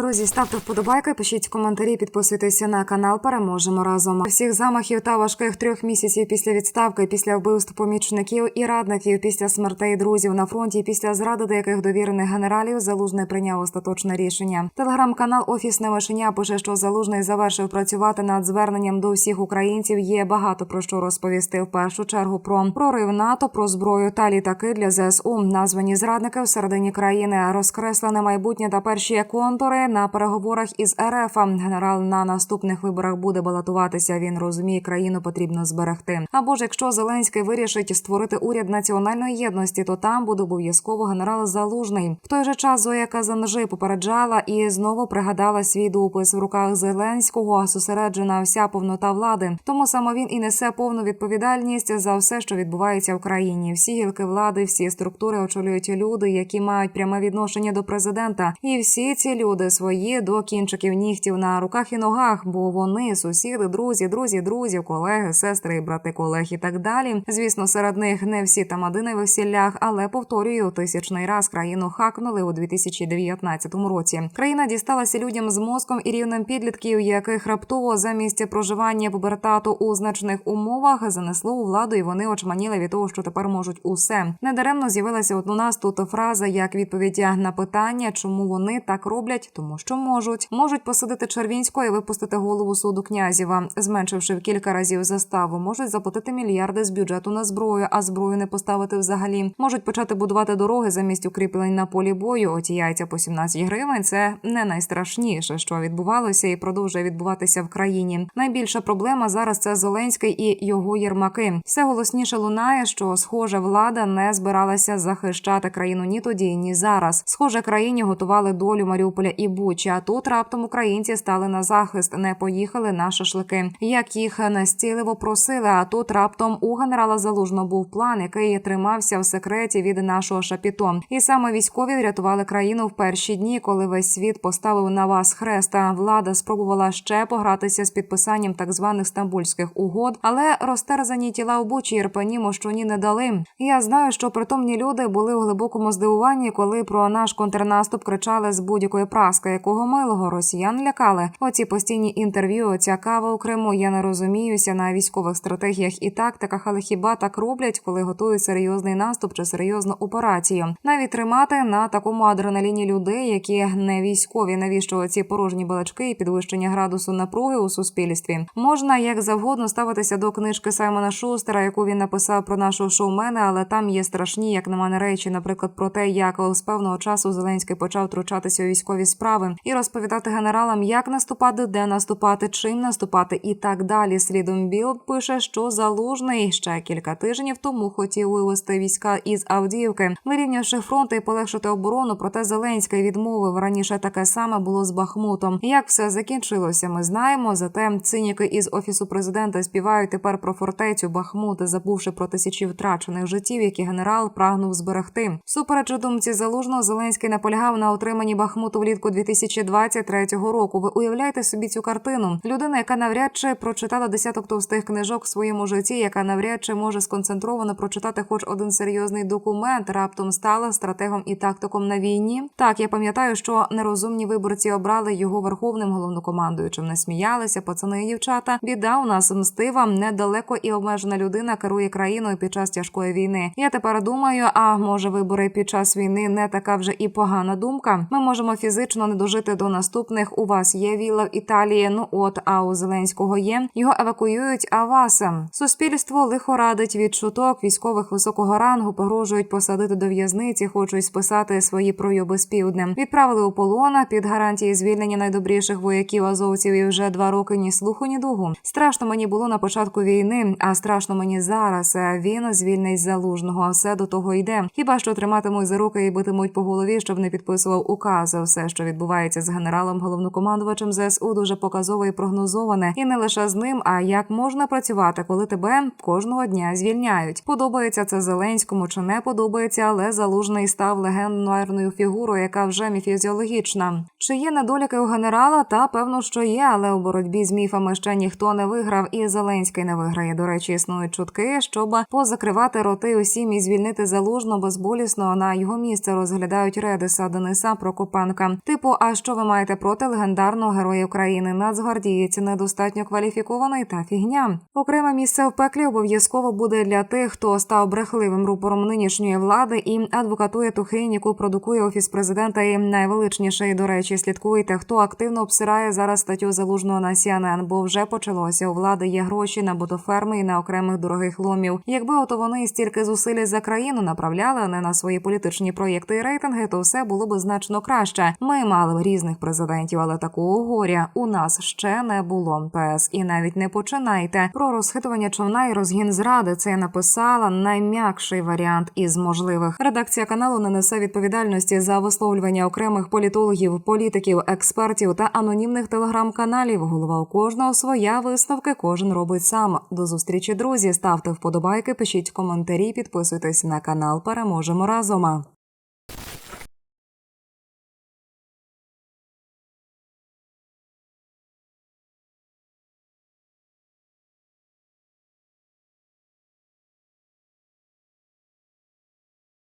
Друзі, ставте вподобайки, пишіть коментарі, підписуйтеся на канал. Переможемо разом. Всіх замахів та важких трьох місяців після відставки, після вбивств помічників і радників, після смертей друзів на фронті, після зради деяких довірених генералів, залужний прийняв остаточне рішення. Телеграм-канал Офісне Мишеня пише, що залужний завершив працювати над зверненням до всіх українців. Є багато про що розповісти. В першу чергу про прорив НАТО, про зброю та літаки для ЗСУ. Названі зрадники всередині країни розкреслене майбутнє та перші контури на переговорах із РФ. Генерал на наступних виборах буде балотуватися. Він розуміє, країну потрібно зберегти. Або ж якщо Зеленський вирішить створити уряд національної єдності, то там буде обов'язково генерал Залужний. В той же час Зоя Казанжи попереджала і знову пригадала свій допис в руках Зеленського. Зосереджена вся повнота влади. Тому саме він і несе повну відповідальність за все, що відбувається в країні. Всі гілки влади, всі структури очолюють люди, які мають пряме відношення до президента, і всі ці люди свої до кінчиків нігтів на руках і ногах, бо вони сусіди, друзі, друзі, друзів, колеги, сестри, брати, колег і так далі. Звісно, серед них не всі тамадини весіллях, але повторюю, тисячний раз країну хакнули у 2019 році. Країна дісталася людям з мозком і рівнем підлітків, яких раптово замість проживання пубертату у значних умовах занесло у владу, і вони очманіли від того, що тепер можуть усе. Недаремно з'явилася от у нас тут фраза як відповідь на питання, чому вони так роблять, тому що можуть можуть посадити Червінського і випустити голову суду князєва, зменшивши в кілька разів заставу. Можуть заплатити мільярди з бюджету на зброю, а зброю не поставити взагалі. Можуть почати будувати дороги замість укріплень на полі бою. Оті яйця по 17 гривень. Це не найстрашніше, що відбувалося і продовжує відбуватися в країні. Найбільша проблема зараз це Зеленський і його єрмаки. Все голосніше лунає, що схоже влада не збиралася захищати країну ні тоді, ні зараз. Схоже, країні готували долю Маріуполя і Бучі. А тут раптом українці стали на захист, не поїхали на шашлики. Як їх настійливо просили. А тут раптом у генерала Залужного був план, який тримався в секреті від нашого шапіто. І саме військові врятували країну в перші дні, коли весь світ поставив на вас хреста. Влада спробувала ще погратися з підписанням так званих стамбульських угод, але розтерзані тіла в Бучі Ірпені мощуні не дали. Я знаю, що притомні люди були у глибокому здивуванні, коли про наш контрнаступ кричали з будь-якої праски, якого милого росіян лякали. Оці постійні інтерв'ю, оця кава у Криму. Я не розуміюся на військових стратегіях і тактиках, але хіба так роблять, коли готують серйозний наступ чи серйозну операцію? Навіть тримати на такому адреналіні людей, які не військові, навіщо ці порожні балачки і підвищення градусу напруги у суспільстві? Можна як завгодно ставитися до книжки Саймона Шустера, яку він написав про нашого шоумена, але там є страшні, як на мене, речі, наприклад, про те, як з певного часу Зеленський почав втручатися у військові справи і розповідати генералам, як наступати, де наступати, чим наступати, і так далі. Слідом Білд пише, що залужний ще кілька тижнів тому хотів вивести війська із Авдіївки, вирівнявши фронти і полегшити оборону. Проте Зеленський відмовив раніше таке саме було з Бахмутом. Як все закінчилося, ми знаємо. Зате циніки із офісу президента співають тепер про фортецю Бахмут, забувши про тисячі втрачених життів, які генерал прагнув зберегти. Супереч думці залужного Зеленський наполягав на отриманні Бахмуту влітку 2023 року. Ви уявляєте собі цю картину? Людина, яка навряд чи прочитала десяток товстих книжок в своєму житті, яка навряд чи може сконцентровано прочитати хоч один серйозний документ, раптом стала стратегом і тактиком на війні. Так я пам'ятаю, що нерозумні виборці обрали його верховним головнокомандуючим. Не сміялися, пацани і дівчата. Біда у нас мстива, недалеко і обмежена людина керує країною під час тяжкої війни. Я тепер думаю, а може вибори під час війни не така вже і погана думка. Ми можемо фізично не дожити до наступних. У вас є вілла в Італії. Ну от а у Зеленського є. Його евакуюють. А вас суспільство лихорадить від чуток військових високого рангу, погрожують посадити до в'язниці, хочуть списати свої пройоби з півднем. Відправили у полона під гарантії звільнення найдобріших вояків азовців. І вже два роки ні слуху, ні дугу. Страшно мені було на початку війни, а страшно мені зараз. Він звільнить залужного. А все до того йде. Хіба що триматимуть за руки і битимуть по голові, щоб не підписував укази. Все, що відбувається з генералом головнокомандувачем ЗСУ, дуже показово і прогнозоване, і не лише з ним, а як можна працювати, коли тебе кожного дня звільняють. Подобається це Зеленському чи не подобається, але залужний став легендарною фігурою, яка вже міфізіологічна. Чи є недоліки у генерала? Та певно, що є, але у боротьбі з міфами ще ніхто не виграв, і Зеленський не виграє. До речі, існують чутки, щоб позакривати роти усім і звільнити залужно безболісно на його місце розглядають Редиса Дениса Прокопенка. Типу А що ви маєте проти легендарного героя України? Нацгвардієць недостатньо кваліфікований та фігня. Окреме місце в пеклі обов'язково буде для тих, хто став брехливим рупором нинішньої влади і адвокатує ту хрінь, яку продукує офіс президента. І найвеличніше, до речі, слідкуйте, хто активно обсирає зараз статтю залужного на CNN, бо вже почалося. У влади є гроші на ботоферми і на окремих дорогих ломів. Якби ото вони стільки зусиль за країну направляли, а не на свої політичні проєкти і рейтинги, то все було б значно краще. Ми б різних президентів, але такого горя у нас ще не було. ПС і навіть не починайте про розхитування човна і розгін зради. Це я написала найм'якший варіант із можливих. Редакція каналу не несе відповідальності за висловлювання окремих політологів, політиків, експертів та анонімних телеграм-каналів. Голова у кожного своя висновки. Кожен робить сам. До зустрічі, друзі. Ставте вподобайки, пишіть коментарі, підписуйтесь на канал. Переможемо разом.